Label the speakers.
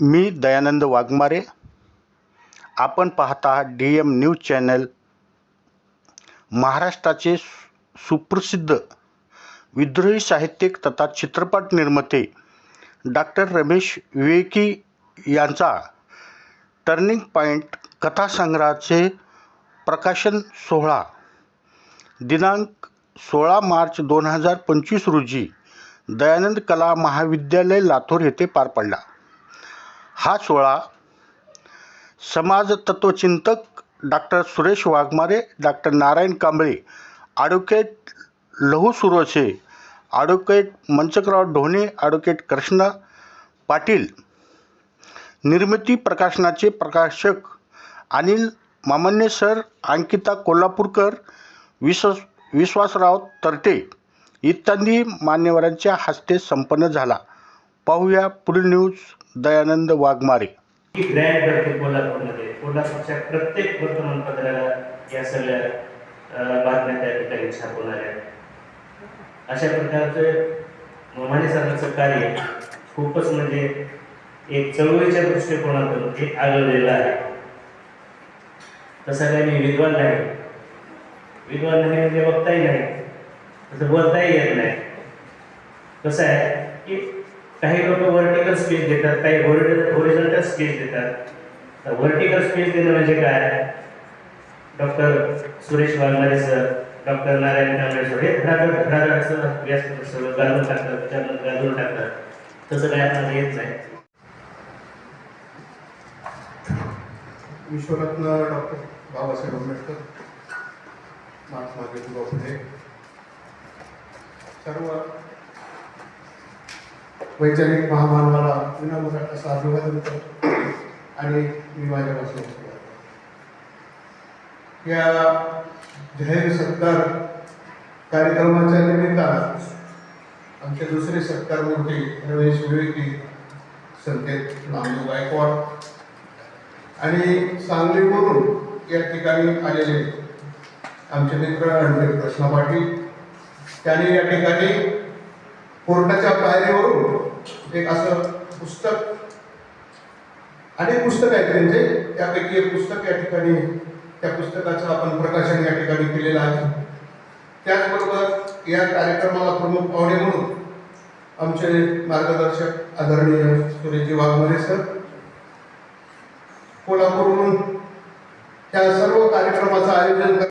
Speaker 1: मी दयानंद वाघमारे. आपण पाहता D M news channel. महाराष्ट्राचे सु सुप्रसिद्ध विद्रोही साहित्यिक तथा चित्रपट निर्माते डॉक्टर रमेश विवेकी यांचा टर्निंग पॉईंट कथासंग्रहाचे प्रकाशन सोहळा दिनांक सोळा मार्च दोन हजार पंचवीस रोजी दयानंद कला महाविद्यालय लातूर येथे पार पडला. हा सोहळा समाजतत्वचिंतक doctor Suresh Waghmare doctor Narayan Kamble advocate Lahu Surose advocate Manchakrao Dhone advocate Krishna Patil निर्मिती प्रकाशनाचे प्रकाशक अनिल मामन्य सर अंकिता कोल्हापूरकर विश्वास विश्वासराव तरटे इत्यादी मान्यवरांच्या हस्ते संपन्न झाला. पाहूया पुढील न्यूज. दयानंद वाघमारे.
Speaker 2: ग्रँड करते कोल्हापूरमध्ये कोल्हापूरच्या प्रत्येक वर्तमानपत्राला या सगळ्या बातम्या त्या ठिकाणी छापवणार आहेत. अशा प्रकारचं माने सरांचं कार्य खूपच म्हणजे एक चळवळीच्या दृष्टिकोनातून ते आगळलेलं आहे. तसं काही मी विद्वान नाही. विद्वान नाही म्हणजे बघताही नाही. तसं बोलताही येत नाही. कसं आहे की काही लोक व्हर्टिकल स्पीच देतात काही ओरिजिनल स्पीच देतात. तर व्हर्टिकल स्पीच देणं म्हणजे काय? Doctor Suresh Waghmare sir doctor Narayan Kamble sir हे घराघर घराघर असं व्यासपीठ सगळं गाजून टाकतात त्याच्यामध्ये गाजून टाकतात. तसं काय आपल्याला येत नाही.
Speaker 3: विश्वरत्न डॉक्टर बाबासाहेब आंबेडकर महात्मा ज्योतिबा फुले सर्व वैचारिक महामानवाला विनामुखात असं अभिवादन करतो. आणि मी माझ्यापासून या जाहीर सत्कार कार्यक्रमाच्या निमित्तानं आमचे दुसरे सत्कार मूर्ती रमेश विवेकी संकेत नामदेव गायकवाड आणि सांगलीवरून या ठिकाणी आलेले आमचे मित्र रणवीर कृष्णा पाटील त्यांनी या ठिकाणी कोर्टाच्या पायरीवरून एक असं पुस्तक अनेक पुस्तक आहेत त्यांचे. त्यापैकी एक पुस्तक या ठिकाणी त्या पुस्तकाचं आपण प्रकाशन या ठिकाणी केलेलं आहे. त्याचबरोबर या कार्यक्रमाला प्रमुख पाहुणे म्हणून आमचे मार्गदर्शक आदरणीय सुरेजी वाघमारे सर कोल्हापूरहून त्या सर्व कार्यक्रमाचं आयोजन